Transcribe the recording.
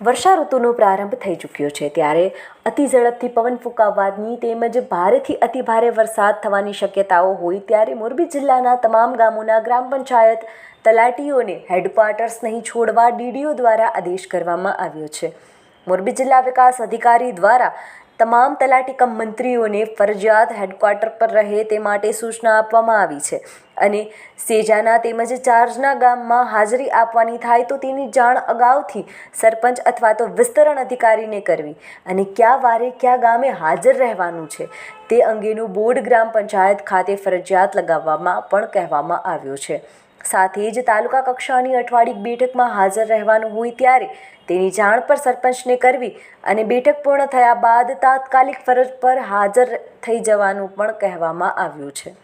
વર્ષા ઋતુનો પ્રારંભ થઈ ચૂક્યો છે. ત્યારે અતિ ઝડપથી પવન ફૂંકાવવાની તેમજ ભારેથી અતિ ભારે વરસાદ થવાની શક્યતાઓ હોય ત્યારે મોરબી જિલ્લાના તમામ ગામોના ગ્રામ પંચાયત તલાટીઓને હેડક્વાર્ટર્સ નહીં છોડવા ડીડીઓ દ્વારા આદેશ કરવામાં આવ્યો છે. મોરબી જિલ્લા વિકાસ અધિકારી દ્વારા તમામ તલાટી કમ મંત્રીઓને ફરજિયાત હેડક્વાર્ટર પર રહે તે માટે સૂચના આપવામાં આવી છે. અને સેજાના તેમજ ચાર્જના ગામમાં હાજરી આપવાની થાય તો તેની જાણ અગાઉથી સરપંચ અથવા તો વિસ્તરણ અધિકારીને કરવી. અને કયા વારે કયા ગામે હાજર રહેવાનું છે તે અંગેનું બોર્ડ ગ્રામ પંચાયત ખાતે ફરજિયાત લગાવવામાં પણ કહેવામાં આવ્યું છે. સાથે જ તાલુકા કક્ષાની અઠવાડિક બેઠકમાં હાજર રહેવાનું હોય ત્યારે તેની જાણ પર સરપંચને કરવી અને બેઠક પૂર્ણ થયા બાદ તાત્કાલિક ફરજ પર હાજર થઈ જવાનું પણ કહેવામાં આવ્યું છે.